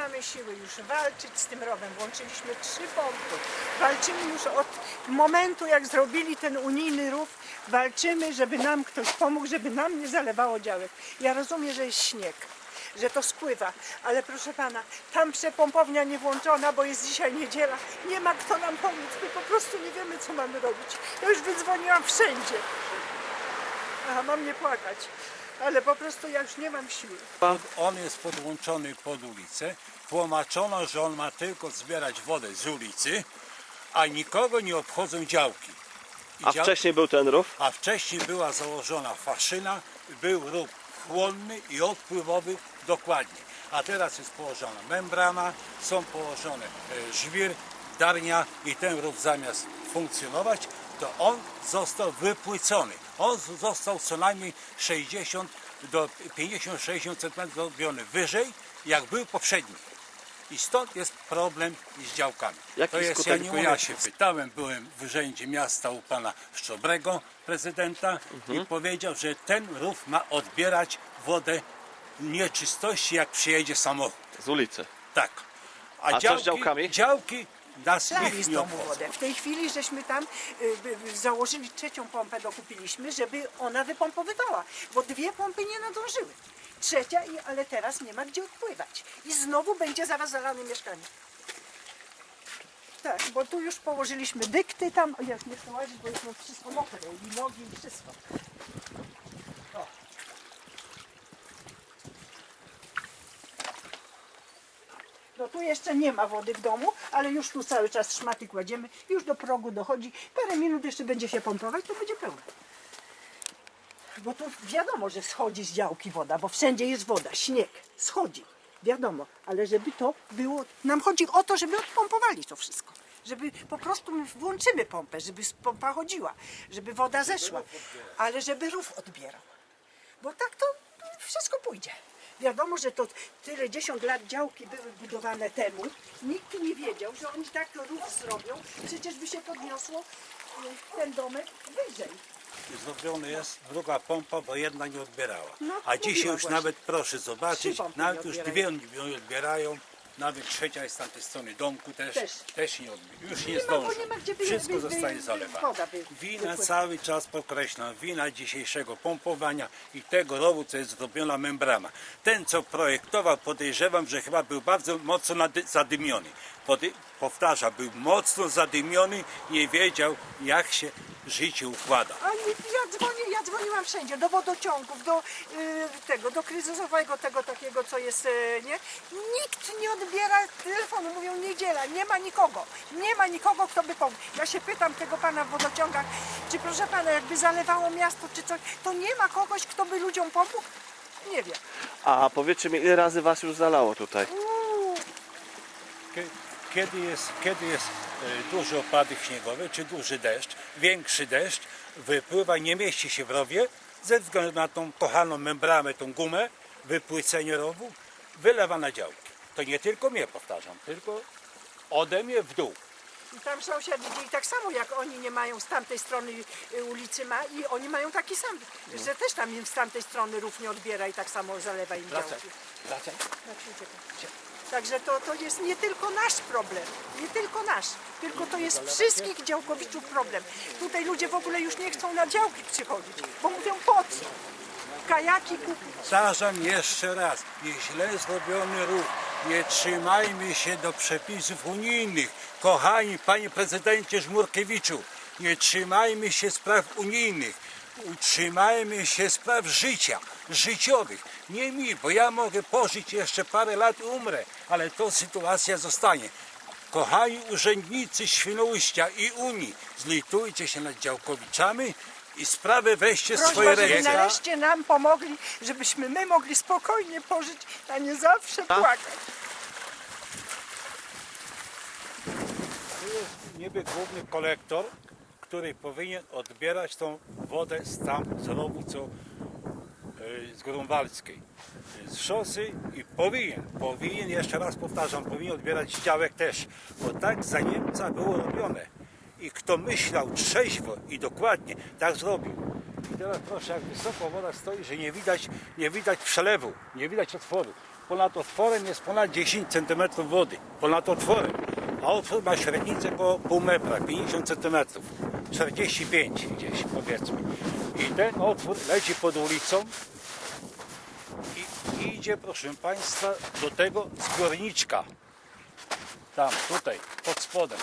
mamy siły już walczyć z tym rowem. Włączyliśmy trzy pompy. Walczymy już od momentu, jak zrobili ten unijny rów. Walczymy, żeby nam ktoś pomógł, żeby nam nie zalewało działek. Ja rozumiem, że jest śnieg, że to spływa, ale proszę pana, tam przepompownia nie włączona, bo jest dzisiaj niedziela. Nie ma kto nam pomóc. My po prostu nie wiemy, co mamy robić. Ja już wydzwoniłam wszędzie. Aha, mam nie płakać, ale po prostu ja już nie mam siły. On jest podłączony pod ulicę. Tłumaczono, że on ma tylko zbierać wodę z ulicy, a nikogo nie obchodzą działki. I A dział- wcześniej był ten rów? a wcześniej była założona faszyna, był rów chłonny i odpływowy dokładnie. A teraz jest położona membrana, są położone e, żwir, darnia i ten rów zamiast funkcjonować, to on został wypłycony. On został co najmniej 60 do 50-60 cm zrobiony wyżej, jak był poprzedni. I stąd jest problem z działkami. Jaki to jest, ja nie ja się pytałem, byłem w urzędzie miasta u pana Szczobrego, prezydenta Mhm. i powiedział, że ten rów ma odbierać wodę nieczystości, jak przyjedzie samochód. Z ulicy. Tak. A co z działkami? Działki nas z domu obchodzą. wodę. W tej chwili żeśmy tam y, y, założyli trzecią pompę, dokupiliśmy, żeby ona wypompowywała, bo dwie pompy nie nadążyły. Trzecia, i, ale teraz nie ma gdzie odpływać. I znowu będzie zaraz zalane mieszkanie. Tak, bo tu już położyliśmy dykty tam, o, jak nie chcę łazić, bo jest wszystko mokre, i nogi, i wszystko. O. No tu jeszcze nie ma wody w domu, ale już tu cały czas szmaty kładziemy, już do progu dochodzi. Parę minut jeszcze będzie się pompować, to będzie pełno. Bo tu wiadomo, że schodzi z działki woda, bo wszędzie jest woda, śnieg, schodzi. Wiadomo, ale żeby to było, nam chodzi o to, żeby odpompowali to wszystko. Żeby po prostu my włączymy pompę, żeby pompa chodziła, żeby woda zeszła, ale żeby rów odbierał. Bo tak to wszystko pójdzie. Wiadomo, że to tyle dziesiąt lat działki były budowane temu. Nikt nie wiedział, że oni tak rów zrobią. Przecież by się podniosło y, ten domek wyżej. Zrobiony jest druga pompa, bo jedna nie odbierała. No, A dzisiaj już właśnie. nawet proszę zobaczyć, nawet już dwie nie odbierają. Nawet trzecia jest z tamtej strony domku też, Też. też, nie odbiera. Już nie, Nie ma, bo zdąży. nie ma gdzie wy- Wszystko wy- wy- zostaje wy- zalewane. woda wy- Wina wypływa. cały czas podkreślam, wina dzisiejszego pompowania i tego rowu, co jest zrobiona membrana. Ten, co projektował, podejrzewam, że chyba był bardzo mocno nady- zadymiony. Pody- powtarzam, był mocno zadymiony, nie wiedział, jak się życie układa. A nie- ja, dzwonię, ja dzwoniłam wszędzie, do wodociągów, do y, tego, do kryzysowego tego takiego, co jest, y, nie? Nikt nie odbiera telefonu, mówią niedziela, nie ma nikogo, nie ma nikogo, kto by pomógł. Ja się pytam tego pana w wodociągach, czy proszę pana, jakby zalewało miasto, czy coś, to nie ma kogoś, kto by ludziom pomógł? Nie wiem. A powiedzcie mi, ile razy was już zalało tutaj? Uuu, Kiedy jest, kiedy jest e, duży opadek śniegowy, czy duży deszcz, większy deszcz, wypływa, nie mieści się w rowie, ze względu na tą kochaną membranę, tą gumę, wypłycenie rowu, wylewa na działki. To nie tylko mnie, powtarzam, tylko ode mnie w dół. I tam sąsiad idzie i tak samo jak oni nie mają z tamtej strony y, ulicy ma i oni mają taki sam, że też tam im z tamtej strony rów nie odbiera i tak samo zalewa im Wracaj, działki. wracaj. Się ucieka. Także to, to jest nie tylko nasz problem, nie tylko nasz, tylko to jest wszystkich działkowiczów problem. Tutaj ludzie w ogóle już nie chcą na działki przychodzić, bo mówią po co? Kajaki kupić. Powtarzam jeszcze raz, jest źle zrobiony ruch. Nie trzymajmy się do przepisów unijnych. Kochani panie prezydencie Żmurkiewiczu, nie trzymajmy się spraw unijnych. Utrzymajmy się spraw życia, życiowych. Nie mi, bo ja mogę pożyć jeszcze parę lat i umrę, ale to sytuacja zostanie. Kochani urzędnicy Świnoujścia i Unii, zlitujcie się nad działkowiczami i sprawę weźcie w swoje Prośba, żeby ręce. nareszcie nam pomogli, żebyśmy my mogli spokojnie pożyć, a nie zawsze płakać. Tu jest niby główny kolektor, który powinien odbierać tą wodę z tam, z rowu, co z Grunwaldzkiej, z szosy i powinien, powinien, jeszcze raz powtarzam, powinien odbierać działek też, bo tak za Niemca było robione. I kto myślał trzeźwo i dokładnie, tak zrobił. I teraz proszę, jak wysoko woda stoi, że nie widać, nie widać przelewu, nie widać otworu. ponad otworem jest ponad 10 cm wody. Ponad otworem. Otwór ma średnicę około pół metra, 50 cm. 45 gdzieś powiedzmy. I ten otwór leci pod ulicą i idzie, proszę Państwa, do tego zbiorniczka. Tam, tutaj, pod spodem.